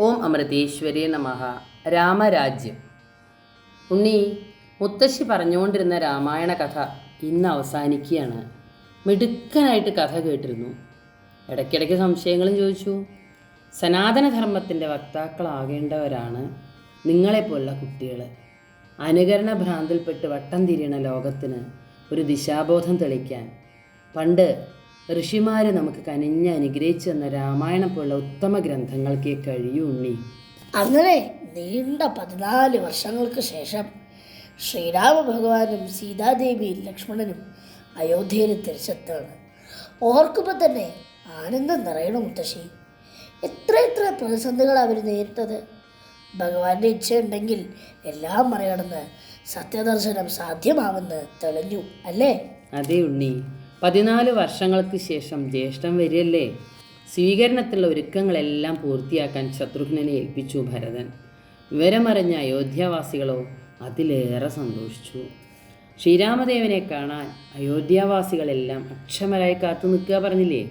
ഓം അമൃതേശ്വരേ നമഃ. രാമരാജ്യം. ഉണ്ണി മുത്തശ്ശി പറഞ്ഞുകൊണ്ടിരുന്ന രാമായണ കഥ ഇന്ന് അവസാനിക്കുകയാണ്. മിടുക്കനായിട്ട് കഥ കേട്ടിരുന്നു. ഇടയ്ക്കിടയ്ക്ക് സംശയങ്ങളും ചോദിച്ചു. സനാതനധർമ്മത്തിന്റെ വക്താക്കളാകേണ്ടവരാണ് നിങ്ങളെപ്പോലുള്ള കുട്ടികൾ അനുകരണ ഭ്രാന്തിൽപ്പെട്ട് വട്ടം തിരിയണ ലോകത്തിന് ഒരു ദിശാബോധം തെളിക്കാൻ പണ്ട് ഋഷിമാർ നമുക്ക് കനിഞ്ഞ് അനുഗ്രഹിച്ചു തന്ന രാമായണം പോലുള്ള ഉത്തമ ഗ്രന്ഥങ്ങൾക്കേ കഴിയൂ ഉണ്ണി അങ്ങനെ നീണ്ട പതിനാല് വർഷങ്ങൾക്ക് ശേഷം ശ്രീരാമ ഭഗവാനും സീതാദേവിയും ലക്ഷ്മണനും അയോധ്യയിൽ തിരിച്ചെത്താണ് ഓർക്കുമ്പോൾ തന്നെ ആനന്ദം നിറയണം മുത്തശ്ശി. എത്ര എത്ര പ്രതിസന്ധികൾ അവർ നേരിട്ടത്. ഭഗവാന്റെ ഇച്ഛയുണ്ടെങ്കിൽ എല്ലാം മറികടന്ന് സത്യദർശനം സാധ്യമാവെന്ന് തെളിഞ്ഞു അല്ലേ? അതേ ഉണ്ണി. പതിനാല് വർഷങ്ങൾക്ക് ശേഷം ജ്യേഷ്ഠം വരികയല്ലേ? സ്വീകരണത്തിലുള്ള ഒരുക്കങ്ങളെല്ലാം പൂർത്തിയാക്കാൻ ശത്രുഘ്നനെ ഏൽപ്പിച്ചു ഭരതൻ. വിവരമറിഞ്ഞ അയോധ്യാവാസികളോ അതിലേറെ സന്തോഷിച്ചു. ശ്രീരാമദേവനെ കാണാൻ അയോധ്യാവാസികളെല്ലാം അക്ഷമരായി കാത്തു നിൽക്കുക പറഞ്ഞില്ലേ?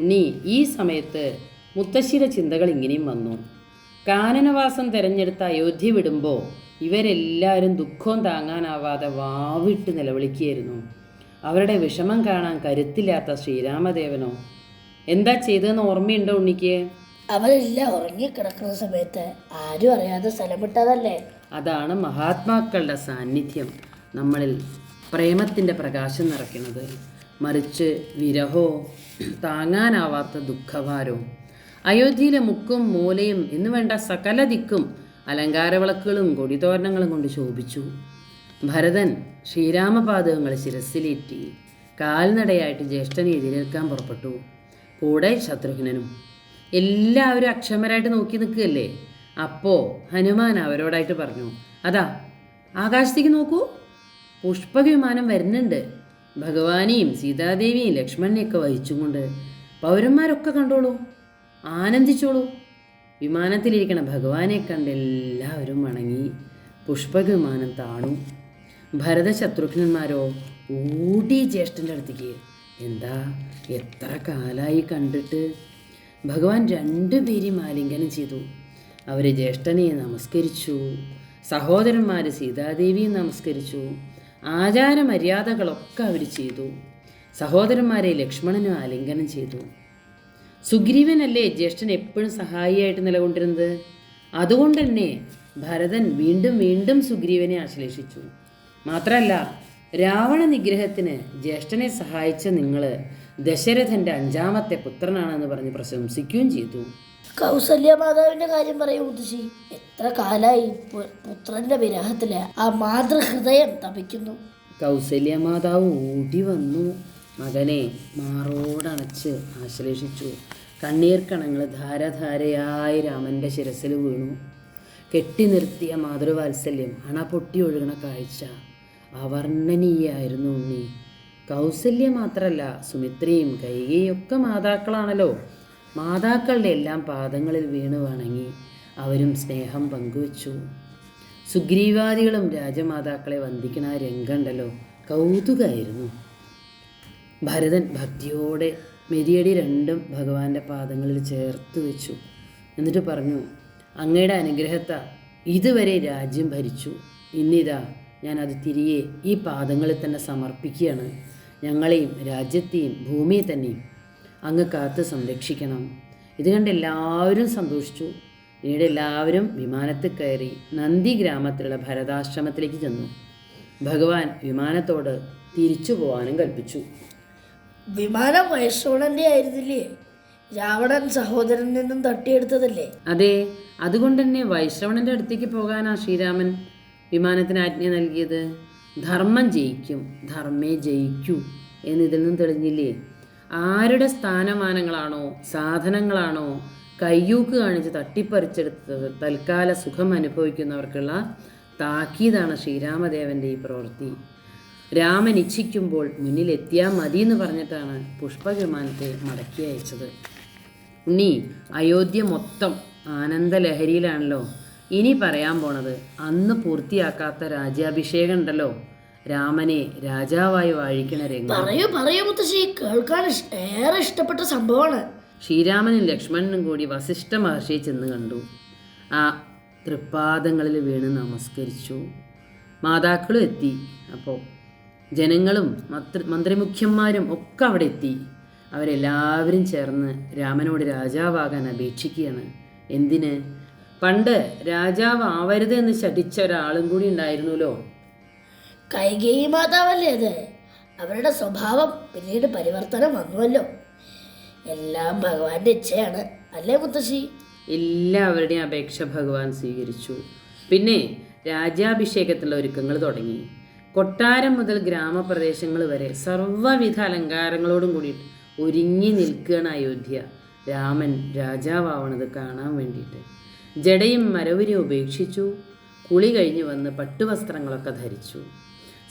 ഉണ്ണി ഈ സമയത്ത് മുത്തശ്ശിയുടെ ചിന്തകൾ ഇങ്ങനെയും വന്നു. കാനനവാസം തിരഞ്ഞെടുത്ത അയോധ്യ വിടുമ്പോൾ ഇവരെല്ലാവരും ദുഃഖം താങ്ങാനാവാതെ വാവിട്ട് നിലവിളിക്കുകയായിരുന്നു. അവരുടെ വിഷമം കാണാൻ കരുത്തില്ലാത്ത ശ്രീരാമദേവനോ? എന്താ ചെയ്തതെന്ന് ഓർമ്മയുണ്ടോ ഉണ്ണിക്ക്? അവരെല്ലാം ഉറങ്ങിക്കിടക്കുന്ന സമയത്ത് ആരും അറിയാതെ സ്ഥലം വിട്ടതല്ലേ അതാണ് മഹാത്മാക്കളുടെ സാന്നിധ്യം. നമ്മളിൽ പ്രേമത്തിന്റെ പ്രകാശം നിറയ്ക്കുന്നത്. മറിച്ച് വിരഹോ താങ്ങാനാവാത്ത ദുഃഖഭാരവും അയോധ്യയിലെ മുക്കും മൂലയും എന്നുവേണ്ട സകല ദിക്കും അലങ്കാരവിളക്കുകളും കൊടിതോരണങ്ങളും കൊണ്ട് ശോഭിച്ചു. ഭരതൻ ശ്രീരാമപാദകങ്ങൾ ശിരസിലേറ്റി കാൽനടയായിട്ട് ജ്യേഷ്ഠനെ എതിരേൽക്കാൻ പുറപ്പെട്ടു. കൂടെ ശത്രുഘ്നനും. എല്ലാവരും അക്ഷമരായിട്ട് നോക്കി നിൽക്കുകയല്ലേ? അപ്പോൾ ഹനുമാൻ അവരോടായിട്ട് പറഞ്ഞു അതാ ആകാശത്തേക്ക് നോക്കൂ. പുഷ്പവിമാനം വരുന്നുണ്ട്. ഭഗവാനെയും സീതാദേവിയും ലക്ഷ്മണനെയൊക്കെ വഹിച്ചും കൊണ്ട് പൗരന്മാരൊക്കെ കണ്ടോളൂ. ആനന്ദിച്ചോളൂ. വിമാനത്തിലിരിക്കണ ഭഗവാനെ കണ്ട് എല്ലാവരും വണങ്ങി പുഷ്പവിമാനം താണു. ഭരതശത്രുഘ്നന്മാരോ ഓടി ജ്യേഷ്ഠന്റെ അടുത്തേക്ക്. എന്താ? എത്ര കാലായി കണ്ടിട്ട്? ഭഗവാൻ രണ്ടുപേരെയും ആലിംഗനം ചെയ്തു. അവർ ജ്യേഷ്ഠനെ നമസ്കരിച്ചു. സഹോദരന്മാർ സീതാദേവിയെ നമസ്കരിച്ചു. ആചാര ആചാരമര്യാദകളൊക്കെ അവർ ചെയ്തു. സഹോദരന്മാരെ ലക്ഷ്മണനും ആലിംഗനം ചെയ്തു. സുഗ്രീവനല്ലേ ജ്യേഷ്ഠൻ എപ്പോഴും സഹായിയായിട്ട് നിലകൊണ്ടിരുന്നത്? അതുകൊണ്ട് തന്നെ ഭരതൻ വീണ്ടും വീണ്ടും സുഗ്രീവനെ ആശ്ലേഷിച്ചു. മാത്രമല്ല രാവണ നിഗ്രഹത്തിന് ജ്യേഷ്ഠനെ സഹായിച്ച നിങ്ങൾ ദശരഥന്റെ അഞ്ചാമത്തെ പുത്രനാണെന്ന് പറഞ്ഞ് പ്രശംസിക്കുകയും ചെയ്തു. കൗസല്യ മാതാവിന്റെ കാര്യം പറയൂ മുത്തശ്ശി. എത്ര കാലായി പുത്രന്റെ വിരഹത്തിൽ ആ മാതൃഹൃദയം തപിക്കുന്നു. കൗസല്യ മാതാവ് ഓടി വന്നു. മകനെ മാറോടണച്ച് ആശ്ലേഷിച്ചു. കണ്ണീർ കണങ്ങൾ ധാരധാരയായി രാമന്റെ ശിരസിൽ വീണു. കെട്ടി നിർത്തിയ മാതൃവാത്സല്യം അണ പൊട്ടി ഒഴുകണ കാഴ്ച. അവർണനീയായിരുന്നു ഉണ്ണി. കൗസല്യ മാത്രമല്ല സുമിത്രയും കൈകയൊക്കെ മാതാക്കളാണല്ലോ. മാതാക്കളുടെ എല്ലാം പാദങ്ങളിൽ വീണു വണങ്ങി അവരും സ്നേഹം പങ്കുവച്ചു. സുഗ്രീവാദികളും രാജമാതാക്കളെ വന്ദിക്കുന്ന ആ രംഗമുണ്ടല്ലോ കൗതുകമായിരുന്നു ഭരതൻ ഭക്തിയോടെ മെതിയടി രണ്ടും ഭഗവാന്റെ പാദങ്ങളിൽ ചേർത്ത് വെച്ചു. എന്നിട്ട് പറഞ്ഞു അങ്ങയുടെ അനുഗ്രഹത്താ ഇതുവരെ രാജ്യം ഭരിച്ചു. ഇന്നിതാ ഞാൻ അത് തിരികെ ഈ പാദങ്ങളിൽ തന്നെ സമർപ്പിക്കുകയാണ്. ഞങ്ങളെയും രാജ്യത്തെയും ഭൂമിയെ തന്നെയും അങ്ങ് കാത്ത് സംരക്ഷിക്കണം. ഇത് കണ്ട് എല്ലാവരും സന്തോഷിച്ചു. പിന്നീട് എല്ലാവരും വിമാനത്തിൽ കയറി നന്ദി ഗ്രാമത്തിലുള്ള ഭരതാശ്രമത്തിലേക്ക് ചെന്നു. ഭഗവാൻ വിമാനത്തോട് തിരിച്ചു പോകാനും കൽപ്പിച്ചു. വിമാനം വൈഷ്ണവന്റെ ആയിരുന്നില്ലേ? രാവണൻ സഹോദരൻ നിന്നും തട്ടിയെടുത്തതല്ലേ? അതെ അതുകൊണ്ട് തന്നെ വൈശ്രവണന്റെ അടുത്തേക്ക് പോകാനാ ശ്രീരാമൻ. വിമാനത്തിന് ആജ്ഞ നൽകിയത്? ധർമ്മം ജയിക്കും ധർമ്മേ ജയിക്കൂ ഇതിൽ നിന്നും തെളിഞ്ഞില്ലേ? ആരുടെ സ്ഥാനമാനങ്ങളാണോ സാധനങ്ങളാണോ കയ്യൂക്ക് കാണിച്ച് തട്ടിപ്പറിച്ചെടുത്തത്? തൽക്കാല സുഖം അനുഭവിക്കുന്നവർക്കുള്ള താക്കീതാണ് ശ്രീരാമദേവന്റെ ഈ പ്രവൃത്തി. രാമൻ ഇച്ഛിക്കുമ്പോൾ മുന്നിലെത്തിയാൽ മതി എന്ന് പറഞ്ഞിട്ടാണ് പുഷ്പവിമാനത്തെ മടക്കി അയച്ചത്. ഉണ്ണി അയോധ്യ മൊത്തം ആനന്ദലഹരിയിലാണല്ലോ. ഇനി പറയാൻ പോണത് അന്ന് പൂർത്തിയാക്കാത്ത രാജ്യാഭിഷേകം ഉണ്ടല്ലോ. രാമനെ രാജാവായി വാഴിക്കണ രംഗം. പറയൂ പറയൂ മുത്തശ്ശി. കേൾക്കാൻ ഇഷ്- ഏറെ ഇഷ്ടപ്പെട്ട സംഭവമാണ്. ശ്രീരാമനും ലക്ഷ്മണനും കൂടി വസിഷ്ഠ മഹർഷിയെ ചെന്ന് കണ്ടു. ആ തൃപ്പാദങ്ങളിൽ വീണ് നമസ്കരിച്ചു. മാതാക്കളും എത്തി. അപ്പോൾ ജനങ്ങളും മത്ര മന്ത്രിമുഖ്യന്മാരും ഒക്കെ അവിടെ എത്തി. അവരെല്ലാവരും ചേർന്ന് രാമനോട് രാജാവാകാൻ അപേക്ഷിക്കുകയാണ്. എന്തിന്? പണ്ട് രാജാവ് ആവരുത് എന്ന് ശഠിച്ച ഒരാളും കൂടി ഉണ്ടായിരുന്നല്ലോ. കൈകേയി മാതാവല്ലേ അത്? അവരുടെ സ്വഭാവം പിന്നീട് പരിവർത്തനം വന്നുവല്ലോ. എല്ലാം ഭഗവാന്റെ ഇച്ഛയാണ് അല്ലേ മുത്തശ്ശി? എല്ലാവരുടെയും അപേക്ഷ ഭഗവാൻ സ്വീകരിച്ചു. പിന്നെ രാജ്യാഭിഷേകത്തിലുള്ള ഒരുക്കങ്ങൾ തുടങ്ങി. കൊട്ടാരം മുതൽ ഗ്രാമപ്രദേശങ്ങൾ വരെ സർവവിധ അലങ്കാരങ്ങളോടും കൂടി ഒരുങ്ങി നിൽക്കുകയാണ് അയോധ്യ. രാമൻ രാജാവാവണത് കാണാൻ വേണ്ടിയിട്ട്. ജടയും മരവിനെ ഉപേക്ഷിച്ചു. കുളി കഴിഞ്ഞ് വന്ന് പട്ടുവസ്ത്രങ്ങളൊക്കെ ധരിച്ചു.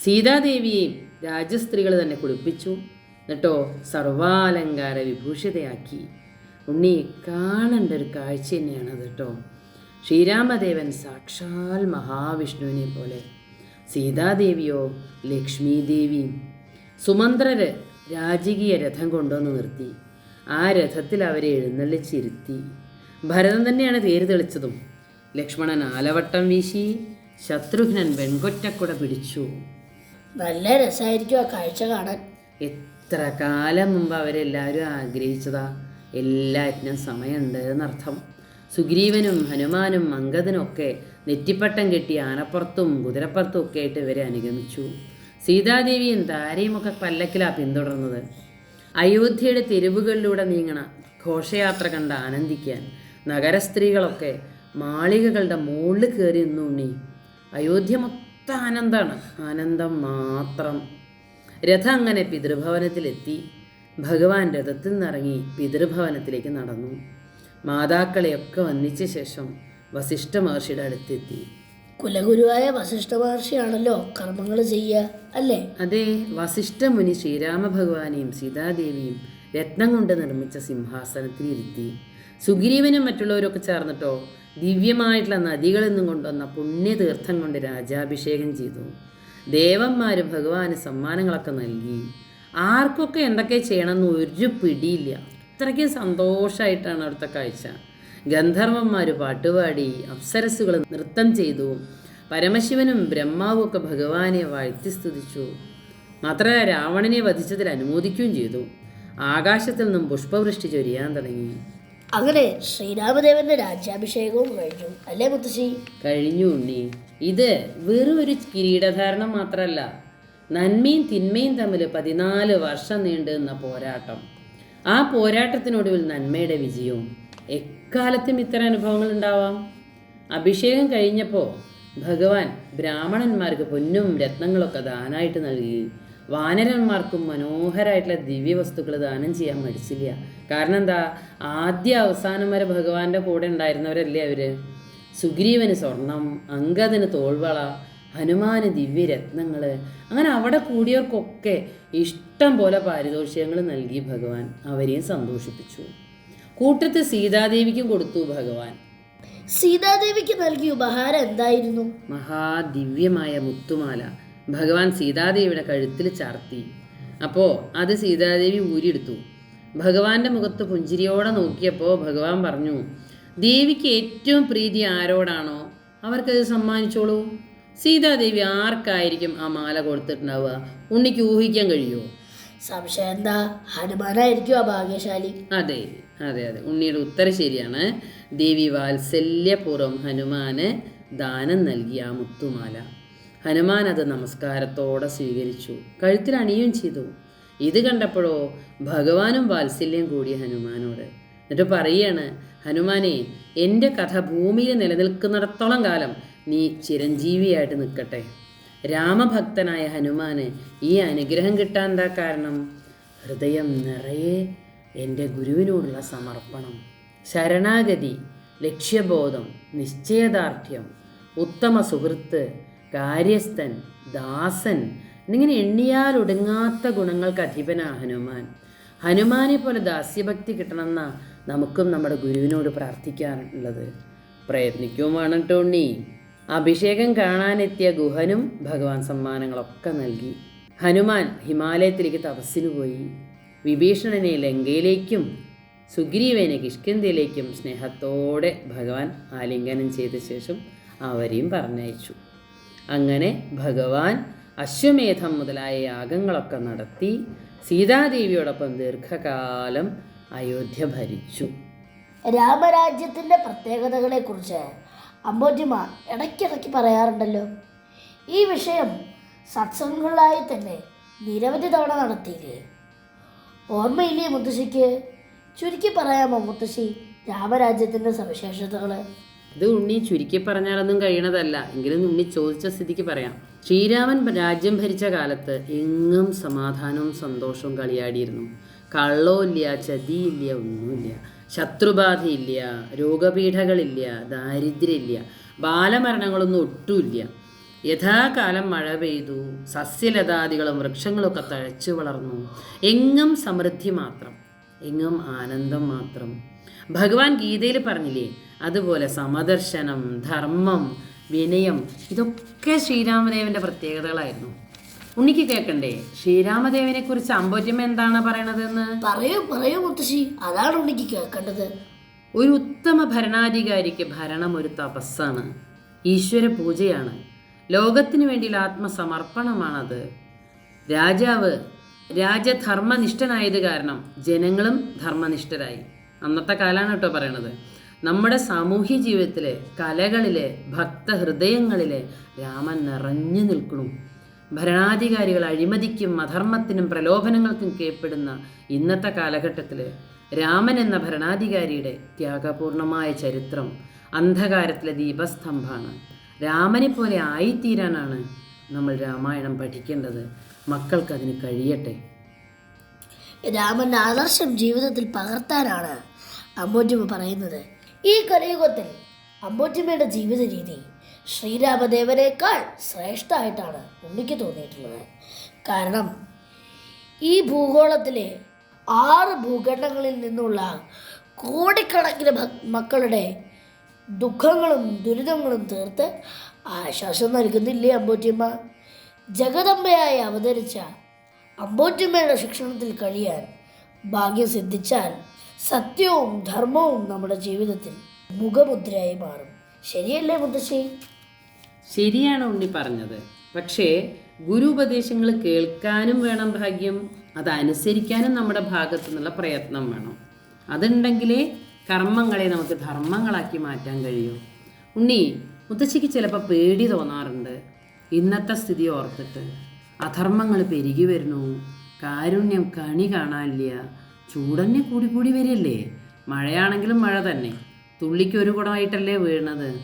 സീതാദേവിയെയും രാജസ്ത്രീകൾ തന്നെ കുളിപ്പിച്ചു. എന്നിട്ടോ സർവാലങ്കാര വിഭൂഷിതയാക്കി. ഉണ്ണി കാണേണ്ട ഒരു കാഴ്ച തന്നെയാണത് കേട്ടോ. ശ്രീരാമദേവൻ സാക്ഷാൽ മഹാവിഷ്ണുവിനെ പോലെ. സീതാദേവിയോ ലക്ഷ്മി ദേവി സുമന്ത്രര് രാജകീയ രഥം കൊണ്ടുവന്ന് നിർത്തി. ആ രഥത്തിൽ അവരെ എഴുന്നള്ളിച്ചിരുത്തി. ഭരതൻ തന്നെയാണ് തേര് തെളിച്ചതും. ലക്ഷ്മണൻ ആലവട്ടം വീശി ശത്രുഘ്നൻ വെൺകൊറ്റക്കുട പിടിച്ചു. നല്ല രസമായിരിക്കും ആ കാഴ്ച കാണാൻ. എത്ര കാലം മുമ്പ് അവരെല്ലാവരും ആഗ്രഹിച്ചതാ? എല്ലാറ്റിനും സമയമുണ്ട് എന്നർത്ഥം. സുഗ്രീവനും ഹനുമാനും അങ്കദനും ഒക്കെ നെറ്റിപ്പട്ടം കെട്ടി ആനപ്പുറത്തും കുതിരപ്പുറത്തും ഒക്കെ ആയിട്ട് ഇവരെ അനുഗമിച്ചു. സീതാദേവിയും താരയും ഒക്കെ പല്ലക്കിലാ പിന്തുടർന്നത്. അയോധ്യയുടെ തെരുവുകളിലൂടെ നീങ്ങണ ഘോഷയാത്ര കണ്ട് ആനന്ദിക്കാൻ നഗരസ്ത്രീകളൊക്കെ മാളികകളുടെ മുകളിൽ കയറി നിന്നുണ്ണി. അയോധ്യ മൊത്തം ആനന്ദമാണ്. ആനന്ദം മാത്രം. രഥം അങ്ങനെ പിതൃഭവനത്തിലെത്തി. ഭഗവാൻ രഥത്തിൽ നിന്നിറങ്ങി പിതൃഭവനത്തിലേക്ക് നടന്നു. മാതാക്കളെയൊക്കെ വന്നിച്ച ശേഷം വസിഷ്ഠ മഹർഷിയുടെ അടുത്തെത്തി. കുലഗുരുവായ വസിഷ്ഠ മഹർഷിയാണല്ലോ കർമ്മങ്ങൾ ചെയ്യുക അല്ലേ? അതെ വസിഷ്ഠ മുനി ശ്രീരാമഭഗവാനെയും സീതാദേവിയും രത്നം കൊണ്ട് നിർമ്മിച്ച സിംഹാസനത്തിൽ ഇരുത്തി സുഗ്രീവനും മറ്റുള്ളവരൊക്കെ ചേർന്നിട്ടോ? ദിവ്യമായിട്ടുള്ള നദികളിൽ നിന്നും കൊണ്ടുവന്ന പുണ്യതീർത്ഥം കൊണ്ട് രാജാഭിഷേകം ചെയ്തു. ദേവന്മാർ ഭഗവാന് സമ്മാനങ്ങളൊക്കെ നൽകി. ആർക്കൊക്കെ എന്തൊക്കെ ചെയ്യണമെന്ന് ഒരു പിടിയില്ല. അത്രയ്ക്കും സന്തോഷമായിട്ടാണ് അവിടുത്തെ കാഴ്ച. ഗന്ധർവന്മാർ പാട്ടുപാടി അപ്സരസ്സുകൾ നൃത്തം ചെയ്തു. പരമശിവനും ബ്രഹ്മാവും ഒക്കെ ഭഗവാനെ വാഴ്ത്തി സ്തുതിച്ചു. മാത്രമല്ല രാവണനെ വധിച്ചതിൽ അനുമോദിക്കുകയും ചെയ്തു. ആകാശത്തിൽ നിന്നും പുഷ്പവൃഷ്ടി ചൊരിയാൻ തുടങ്ങി. അങ്ങനെ ശ്രീരാമദേവന്റെ രാജ്യാഭിഷേകവും കഴിഞ്ഞു. അല്ലേ മുത്തശ്ശി? കഴിഞ്ഞു ഉണ്ണി. ഇത് വെറും ഒരു കിരീടധാരണം മാത്രമല്ല നന്മയും തിന്മയും തമ്മിൽ പതിനാല് വർഷം നീണ്ടു നിന്ന പോരാട്ടം. ആ പോരാട്ടത്തിനൊടുവിൽ നന്മയുടെ വിജയവും എക്കാലത്തും ഇത്തരം അനുഭവങ്ങൾ ഉണ്ടാവാം. അഭിഷേകം കഴിഞ്ഞപ്പോൾ ഭഗവാൻ ബ്രാഹ്മണന്മാർക്ക് പൊന്നും രത്നങ്ങളൊക്കെ ദാനായിട്ട് നൽകി. വാനരന്മാർക്കും മനോഹരമായിട്ടുള്ള ദിവ്യവസ്തുക്കൾ ദാനം ചെയ്യാൻ മടിച്ചില്ല. കാരണം എന്താ? ആദ്യ അവസാനം വരെ ഭഗവാന്റെ കൂടെ ഉണ്ടായിരുന്നവരല്ലേ അവർ? സുഗ്രീവന് സ്വർണം അങ്കദന് തോൾവള ഹനുമാന് ദിവ്യരത്നങ്ങൾ അങ്ങനെ അവിടെ കൂടിയവർക്കൊക്കെ ഇഷ്ടം പോലെ പാരിതോഷികങ്ങൾ നൽകി ഭഗവാൻ. അവരെയും സന്തോഷിപ്പിച്ചു. കൂട്ടത്തിൽ സീതാദേവിക്കും കൊടുത്തു ഭഗവാൻ. സീതാദേവിക്ക് നൽകിയ ഉപഹാരം എന്തായിരുന്നു? മഹാദിവ്യമായ മുത്തുമാല. ഭഗവാൻ സീതാദേവിയുടെ കഴുത്തിൽ ചാർത്തി. അപ്പോൾ അത് സീതാദേവി ഊരിയെടുത്തു. ഭഗവാന്റെ മുഖത്ത് പുഞ്ചിരിയോടെ നോക്കിയപ്പോൾ ഭഗവാൻ പറഞ്ഞു ദേവിക്ക് ഏറ്റവും പ്രീതി ആരോടാണോ? അവർക്കത് സമ്മാനിച്ചോളൂ. സീതാദേവി ആർക്കായിരിക്കും ആ മാല കൊടുത്തിട്ടുണ്ടാവുക? ഉണ്ണിക്ക് ഊഹിക്കാൻ കഴിയുമോ? സംശയം എന്താ? ഹനുമാനായിരിക്കും ആ ഭാഗ്യശാലി. അതെ അതെ അതെ. ഉണ്ണിയുടെ ഉത്തരം ശരിയാണ്. ദേവി വാത്സല്യപൂർവം ഹനുമാന് ദാനം നൽകിയ ആ മുത്തുമാല. ഹനുമാൻ അത് നമസ്കാരത്തോടെ സ്വീകരിച്ചു. കഴുത്തിൽ അണിയും ചെയ്തു. ഇത് കണ്ടപ്പോഴോ ഭഗവാനും വാത്സല്യം കൂടി ഹനുമാനോട്. എന്നിട്ട് പറയാണ് ഹനുമാനെ എന്റെ കഥ ഭൂമിയിൽ നിലനിൽക്കുന്നിടത്തോളം കാലം നീ ചിരഞ്ജീവിയായിട്ട് നിൽക്കട്ടെ. രാമഭക്തനായ ഹനുമാന് ഈ അനുഗ്രഹം കിട്ടാൻ എന്താ കാരണം? ഹൃദയം നിറയെ എന്റെ ഗുരുവിനോടുള്ള സമർപ്പണം. ശരണാഗതി ലക്ഷ്യബോധം നിശ്ചയദാർഢ്യം ഉത്തമ സുഹൃത്ത് കാര്യസ്ഥൻ ദാസൻ എന്നിങ്ങനെ എണ്ണിയാൽ ഒടുങ്ങാത്ത ഗുണങ്ങൾക്ക് അധിപനാണ് ഹനുമാൻ. ഹനുമാനെ പോലെ ദാസ്യഭക്തി കിട്ടണമെന്നാണ് നമുക്കും നമ്മുടെ ഗുരുവിനോട് പ്രാർത്ഥിക്കാറുള്ളത് പ്രയത്നിക്കും വേണം ടോണി അഭിഷേകം കാണാനെത്തിയ ഗുഹനും ഭഗവാൻ സമ്മാനങ്ങളൊക്കെ നൽകി. ഹനുമാൻ ഹിമാലയത്തിലേക്ക് തപസ്സിനു പോയി. വിഭീഷണനെ ലങ്കയിലേക്കും സുഗ്രീവനെ കിഷ്കിന്തിയിലേക്കും സ്നേഹത്തോടെ ഭഗവാൻ ആലിംഗനം ചെയ്ത ശേഷം അവരെയും പറഞ്ഞയച്ചു. അങ്ങനെ ഭഗവാൻ അശ്വമേധം മുതലായ യാഗങ്ങളൊക്കെ നടത്തി സീതാദേവിയോടൊപ്പം ദീർഘകാലം അയോധ്യ ഭരിച്ചു. രാമരാജ്യത്തിന്റെ പ്രത്യേകതകളെ കുറിച്ച് അമ്പോജിമ ഇടയ്ക്കിടയ്ക്ക് പറയാറുണ്ടല്ലോ. ഈ വിഷയം സത്സംഗങ്ങളായി തന്നെ നിരവധി തവണ നടത്തിയില്ലേ? ഓർമ്മയില്ലേ മുത്തശ്ശിക്ക്? ചുരുക്കി പറയാമോ മുത്തശ്ശി രാമരാജ്യത്തിന്റെ സവിശേഷതകൾ ഇത് ഉണ്ണി ചുരുക്കി പറഞ്ഞാലൊന്നും കഴിയണതല്ല. എങ്കിലും ഉണ്ണി ചോദിച്ച സ്ഥിതിക്ക് പറയാം. ശ്രീരാമൻ രാജ്യം ഭരിച്ച കാലത്ത് എങ്ങും സമാധാനവും സന്തോഷവും കളിയാടിയിരുന്നു. കള്ളവുമില്ല ചതിയില്ല ഒന്നുമില്ല. ശത്രുബാധയില്ല രോഗപീഠകളില്ല ദാരിദ്ര്യമില്ല ബാലമരണങ്ങളൊന്നും ഒട്ടുമില്ല. യഥാകാലം മഴ പെയ്തു സസ്യലതാദികളും വൃക്ഷങ്ങളൊക്കെ തഴച്ചു വളർന്നു. എങ്ങും സമൃദ്ധി മാത്രം എങ്ങും ആനന്ദം മാത്രം. ഭഗവാൻ ഗീതയിൽ പറഞ്ഞില്ലേ അതുപോലെ സമദർശനം ധർമ്മം വിനയം ഇതൊക്കെ ശ്രീരാമദേവന്റെ പ്രത്യേകതകളായിരുന്നു. ഉണ്ണിക്ക് കേക്കണ്ടേ ശ്രീരാമദേവനെ കുറിച്ച് അമ്പോറ്റമ്മ എന്താണ് പറയണതെന്ന്? പറയൂ പറയൂ മുത്തശ്ശി. അതാണ് ഉണ്ണിക്ക് കേൾക്കേണ്ടത്. ഒരു ഉത്തമ ഭരണാധികാരിക്ക് ഭരണം ഒരു തപസ്സാണ്. ഈശ്വര പൂജയാണ്. ലോകത്തിനു വേണ്ടിയുള്ള ആത്മസമർപ്പണമാണത്. രാജാവ് രാജധർമ്മനിഷ്ഠനായത് കാരണം ജനങ്ങളും ധർമ്മനിഷ്ഠരായി. അന്നത്തെ കാലാണ് കേട്ടോ പറയണത്. നമ്മുടെ സാമൂഹ്യ ജീവിതത്തിലെ കലകളിലെ ഭക്തഹൃദയങ്ങളിലെ രാമൻ നിറഞ്ഞു നിൽക്കണു ഭരണാധികാരികൾ അഴിമതിക്കും അധർമ്മത്തിനും പ്രലോഭനങ്ങൾക്കും കീഴ്പ്പെടുന്ന ഇന്നത്തെ കാലഘട്ടത്തിൽ രാമൻ എന്ന ഭരണാധികാരിയുടെ ത്യാഗപൂർണമായ ചരിത്രം അന്ധകാരത്തിലെ ദീപസ്തംഭമാണ്. രാമനെ പോലെ ആയിത്തീരാനാണ് നമ്മൾ രാമായണം പഠിക്കേണ്ടത്. മക്കൾക്കതിന് കഴിയട്ടെ. രാമൻ ആദർശം ജീവിതത്തിൽ പകർത്താനാണ് അമ്പോറ്റിമ പറയുന്നത്. ഈ കലയുഗത്തിൽ അമ്പോറ്റിമയുടെ ജീവിത രീതി ശ്രീരാമദേവനേക്കാൾ ശ്രേഷ്ഠമായിട്ടാണ് ഉണ്ണിക്ക് തോന്നിയിട്ടുള്ളത്. കാരണം ഈ ഭൂഗോളത്തിലെ ആറ് ഭൂഖണ്ഡങ്ങളിൽ നിന്നുള്ള കോടിക്കണക്കിന് മക്കളുടെ ദുഃഖങ്ങളും ദുരിതങ്ങളും തീർത്ത് ആശ്വാസം നൽകുന്നില്ലേ അമ്പോറ്റിയമ്മ ജഗദമ്പയായി അവതരിച്ച അമ്പോറ്റിയമ്മയുടെ ശിക്ഷണത്തിൽ കഴിയാൻ ഭാഗ്യം സിദ്ധിച്ചാൽ സത്യവും ധർമ്മവും നമ്മുടെ ജീവിതത്തിൽ മുഖമുദ്രയായി മാറും. ശരിയല്ലേ മുത്തശ്ശി? ശരിയാണ് ഉണ്ണി പറഞ്ഞത്. പക്ഷേ ഗുരു ഉപദേശങ്ങൾ കേൾക്കാനും വേണം ഭാഗ്യം അതനുസരിക്കാനും നമ്മുടെ ഭാഗത്തു നിന്നുള്ള പ്രയത്നം വേണം. അതുണ്ടെങ്കിലേ കർമ്മങ്ങളെ നമുക്ക് ധർമ്മങ്ങളാക്കി മാറ്റാൻ കഴിയൂ. ഉണ്ണി മുത്തശ്ശിക്ക് ചിലപ്പോൾ പേടി തോന്നാറുണ്ട്. ഇന്നത്തെ സ്ഥിതി ഓർത്തിട്ട്. അധർമ്മങ്ങൾ പെരുകി വരുന്നു. കാരുണ്യം കണി കാണാനില്ല. ചൂടന്നെ കൂടി കൂടി വരില്ലേ മഴയാണെങ്കിലും മഴ തന്നെ. തുള്ളിക്ക് ഒരു കുടമായിട്ടല്ലേ വീഴുന്നത്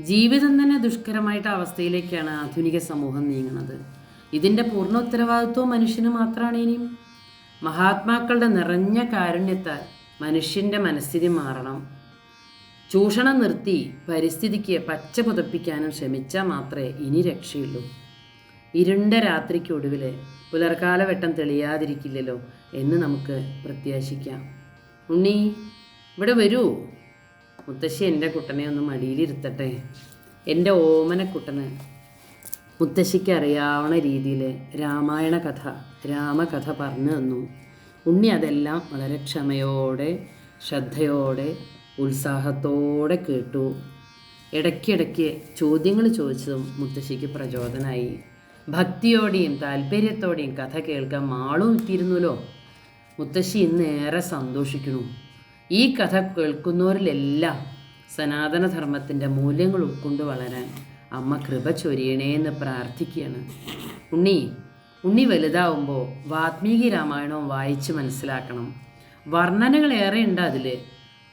ജീവിതം തന്നെ ദുഷ്കരമായിട്ട് അവസ്ഥയിലേക്കാണ് ആധുനിക സമൂഹം നീങ്ങുന്നത് ഇതിന്റെ പൂർണ ഉത്തരവാദിത്വം മനുഷ്യന് മാത്രമാണ് ഇനിയും. മഹാത്മാക്കളുടെ നിറഞ്ഞ കാരുണ്യത്താൽ മനുഷ്യന്റെ മനസ്ഥിതി മാറണം. ചൂഷണം നിർത്തി പരിസ്ഥിതിക്ക് പച്ച പുതപ്പിക്കാനും ശ്രമിച്ചാൽ മാത്രമേ ഇനി രക്ഷയുള്ളൂ. ഇരുണ്ട രാത്രിക്കൊടുവിൽ പുലർക്കാല വെട്ടം തെളിയാതിരിക്കില്ലല്ലോ എന്ന് നമുക്ക് പ്രത്യാശിക്കാം. ഉണ്ണി ഇവിടെ വരൂ. മുത്തശ്ശി എന്റെ കുട്ടനെ ഒന്ന് മടിയിലിരുത്തട്ടെ. എന്റെ ഓമനക്കുട്ടന് മുത്തശ്ശിക്ക് അറിയാവുന്ന രീതിയിൽ രാമായണ കഥ രാമകഥ പറഞ്ഞു തന്നു. ഉണ്ണി അതെല്ലാം വളരെ ക്ഷമയോടെ ശ്രദ്ധയോടെ ഉത്സാഹത്തോടെ കേട്ടു. ഇടയ്ക്കിടയ്ക്ക് ചോദ്യങ്ങൾ ചോദിച്ചതും മുത്തശ്ശിക്ക് പ്രചോദനമായി ഭക്തിയോടെയും താല്പര്യത്തോടെയും കഥ കേൾക്കാൻ മാളും എത്തിയിരുന്നല്ലോ മുത്തശ്ശി ഇന്ന് ഏറെ സന്തോഷിക്കുന്നു. ഈ കഥ കേൾക്കുന്നവരിലെല്ലാം സനാതനധർമ്മത്തിന്റെ മൂല്യങ്ങൾ ഉൾക്കൊണ്ട് വളരാൻ അമ്മ കൃപ ചൊരിയണേന്ന് പ്രാർത്ഥിക്കുകയാണ്. ഉണ്ണി ഉണ്ണി വലുതാവുമ്പോൾ വാത്മീകി രാമായണവും വായിച്ച് മനസ്സിലാക്കണം. വർണനകളേറെ ഉണ്ട് അതിൽ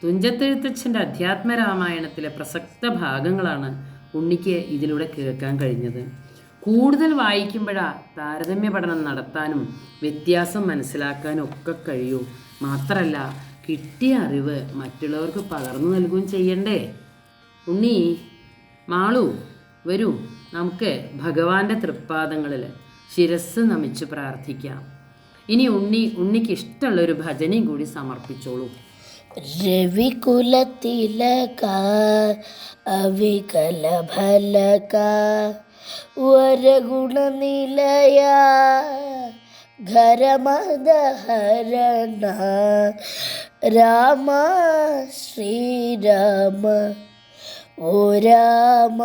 തുഞ്ചത്തെഴുത്തച്ഛന്റെ അധ്യാത്മ രാമായണത്തിലെ പ്രസക്ത ഭാഗങ്ങളാണ് ഉണ്ണിക്ക് ഇതിലൂടെ കേൾക്കാൻ കഴിഞ്ഞത്. കൂടുതൽ വായിക്കുമ്പോഴാ താരതമ്യ പഠനം നടത്താനും വ്യത്യാസം മനസ്സിലാക്കാനും ഒക്കെ കഴിയൂ. മാത്രമല്ല കിട്ടിയ അറിവ് മറ്റുള്ളവർക്ക് പകർന്നു നൽകുകയും ചെയ്യണ്ടേ? ഉണ്ണി മാളു വരൂ. നമുക്ക് ഭഗവാന്റെ തൃപ്പാദങ്ങളിൽ ശിരസ് നമിച്ച് പ്രാർത്ഥിക്കാം. ഇനി ഉണ്ണി ഉണ്ണിക്ക് ഇഷ്ടമുള്ള ഒരു ഭജനയും കൂടി സമർപ്പിച്ചോളൂ. രവികുലത്തിലക അവികല ഫലക വരഗുണനിലയ ഖരമദഹരണ. രാമ ശ്രീരാമ ഓ രാമ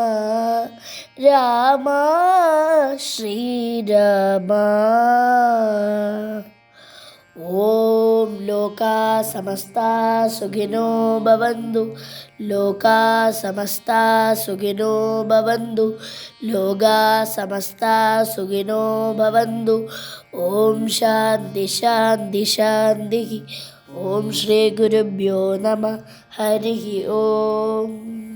രാമ ശ്രീരാമ. ॐ लोका समस्ता सुखिनो भवन्तु। लोका समस्ता सुखिनो भवन्तु। लोका समस्ता सुखिनो भवन्तु। ॐ शान्ति शान्ति शान्तिः। ॐ श्रीगुरुभ्यो नमः। हरिः ॐ